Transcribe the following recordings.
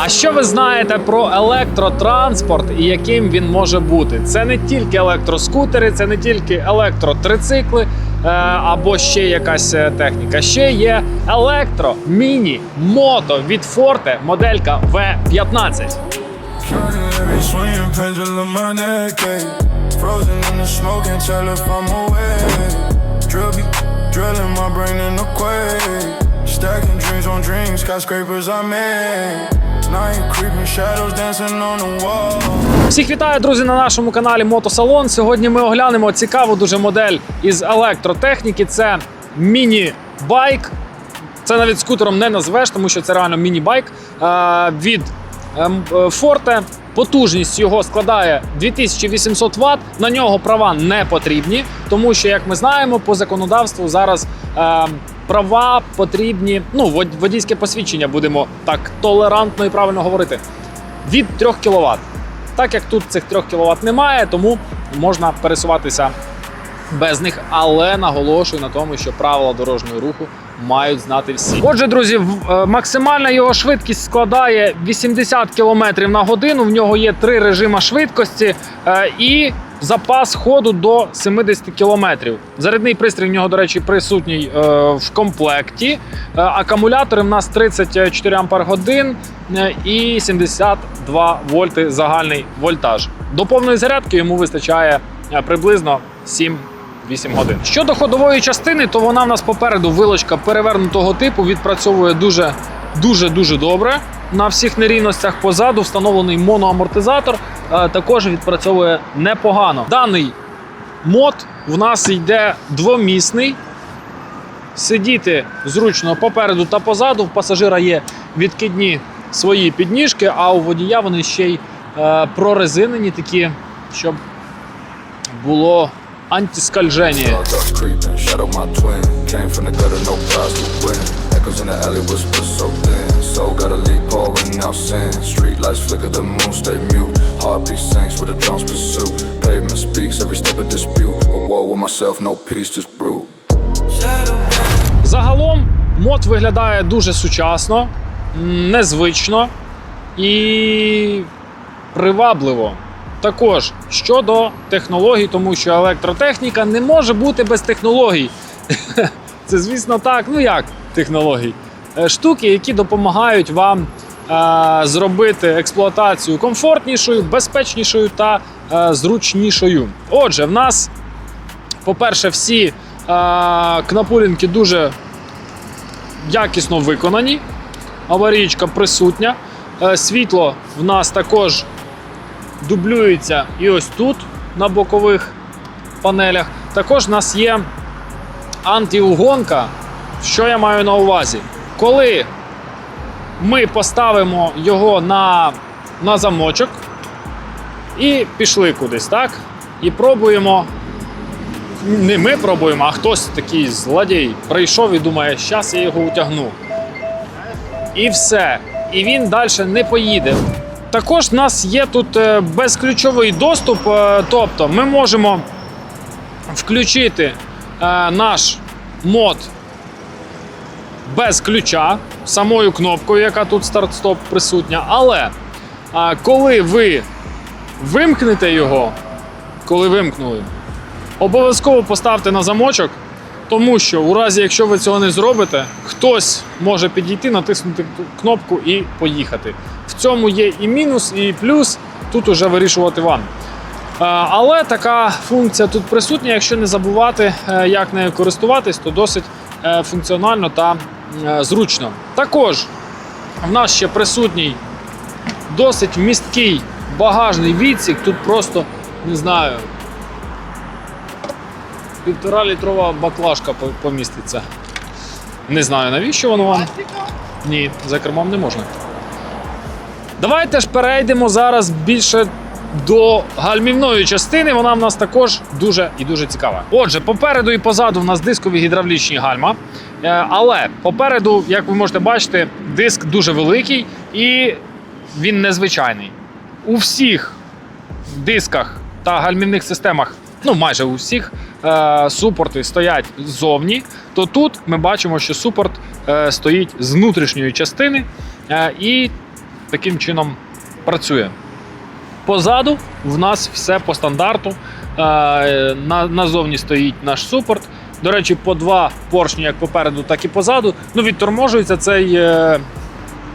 А що ви знаєте про електротранспорт і яким він може бути? Це не тільки електроскутери, це не тільки електротрицикли е, або ще якась е, техніка. Ще є електро, міні, мото від Forte, моделька V15. Counting every swinging pendulum my neck, ayy. Frozen. Drill be drilling my brain in the quake. Stacking dreams on dreams, skyscrapers I made. Всіх вітаю, друзі, на нашому каналі Мотосалон. Сьогодні ми оглянемо цікаву дуже модель із електротехніки. Це міні-байк. Це навіть скутером не назвеш, тому що це реально міні-байк е, від ем, е, Потужність його складає 2800 Вт. На нього права не потрібні, тому що, як ми знаємо, по законодавству зараз е, права потрібні. Ну, водійське посвідчення будемо так толерантно і правильно говорити. Від 3 кВт. Так як тут цих 3 кВт немає, тому можна пересуватися без них, але наголошую на тому, що правила дорожнього руху мають знати всі. Отже, друзі, е, максимальна його швидкість складає 80 км на годину. В нього є три режими швидкості е, і запас ходу до 70 км. Зарядний пристрій в нього, до речі, присутній е, в комплекті. Е, Акумулятори в нас 34 Ампер годин е, і 72 вольти загальний вольтаж. До повної зарядки йому вистачає е, приблизно 7 8 годин. Щодо ходової частини, то вона в нас попереду вилочка перевернутого типу відпрацьовує дуже дуже дуже добре. На всіх нерівностях позаду встановлений моноамортизатор е, також відпрацьовує непогано. Даний мод в нас йде двомісний. Сидіти зручно попереду та позаду. В пасажира є відкидні свої підніжки, а у водія вони ще й е, прорезинені такі, щоб було антискальження. Dust creeping, shadow my twin. Came from the gutter, no prize to win. Echoes in the alley, whisper so thin. Soul got a leak, pouring out sin. Street lights flicker, the moon stay mute. Heartbeat sinks with a drone's pursuit. Pavement speaks, every step a dispute. A war with myself, no peace, just brute. Загалом мод виглядає дуже сучасно, незвично і привабливо. Також щодо технологій, тому що електротехніка не може бути без технологій. Це, звісно, так. Ну як технологій? Е, Штуки, які допомагають вам е, зробити експлуатацію комфортнішою, безпечнішою та е, зручнішою. Отже, в нас по-перше, всі кнопулінки дуже якісно виконані. Аварійка присутня. Світло в нас також дублюється і ось тут на бокових панелях. Також в нас є антиугонка. Що я маю на увазі? Коли ми поставимо його на, на замочок і пішли кудись, так? І пробуємо не ми пробуємо, а хтось такий злодій прийшов і думає, щас я його утягну. І все. І він далі не поїде. Також в нас є тут е, безключовий доступ, е, тобто ми можемо включити е, наш мод без ключа, самою кнопкою, яка тут старт-стоп присутня. Але коли ви вимкнете його, коли вимкнули, Обов'язково поставте на замочок, тому що у разі, якщо ви цього не зробите, хтось може підійти, натиснути кнопку і поїхати. В цьому є і мінус, і плюс. Тут уже вирішувати вам. Але така функція тут присутня. Якщо не забувати, е, як нею користуватись, то досить е, функціонально та зручно. Також в нас ще присутній досить місткий багажний відсік. Тут просто не знаю, півтора літрова баклажка поміститься. Не знаю, навіщо воно вам. Ні, за кермом не можна. Давайте ж перейдемо зараз більше до гальмівної частини. Вона в нас також дуже і дуже цікава. Отже, попереду і позаду в нас дискові гідравлічні гальма. Е, Але попереду, як ви можете бачити, диск дуже великий і він незвичайний. У всіх дисках та гальмівних системах, ну майже у всіх, е, супорти стоять ззовні, то тут ми бачимо, що супорт е, стоїть з внутрішньої частини. І таким чином працює. Позаду в нас все по стандарту. Е, на, назовні стоїть наш супорт. До речі, по два поршні як попереду, так і позаду. Ну, відторможується цей е,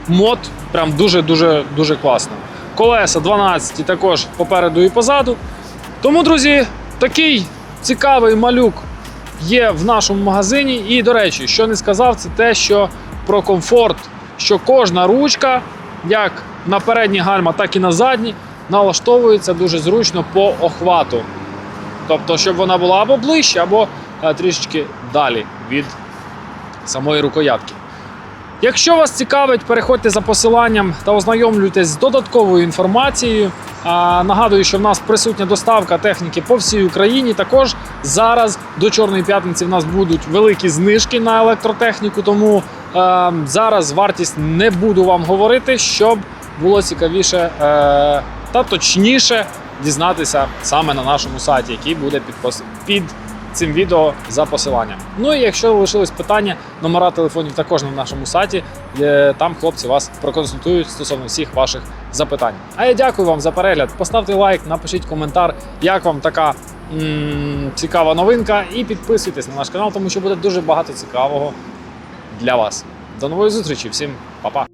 мод прям дуже-дуже дуже класно. Колеса 12 також попереду і позаду. Тому, друзі, такий цікавий малюк є в нашому магазині. І, до речі, що не сказав, це те, що про комфорт, що кожна ручка, як на передні гальма, так і на задні, налаштовується дуже зручно по охвату. Тобто, щоб вона була або ближче, або е, трішечки далі від самої рукоятки. Якщо вас цікавить, переходьте за посиланням та ознайомлюйтесь з додатковою інформацією. Нагадую, що в нас присутня доставка техніки по всій Україні. Також зараз до Чорної п'ятниці в нас будуть великі знижки на електротехніку. Тому е, зараз вартість не буду вам говорити, щоб було цікавіше е, та точніше дізнатися саме на нашому сайті, який буде під, пос- під цим відео за посиланням. Ну і якщо лишились питання, номера телефонів також на нашому сайті. Е, Там хлопці вас проконсультують стосовно всіх ваших запитань. А я дякую вам за перегляд. Поставте лайк, напишіть коментар, як вам така цікава новинка, і підписуйтесь на наш канал, тому що буде дуже багато цікавого для вас. До нової зустрічі, всім па-па!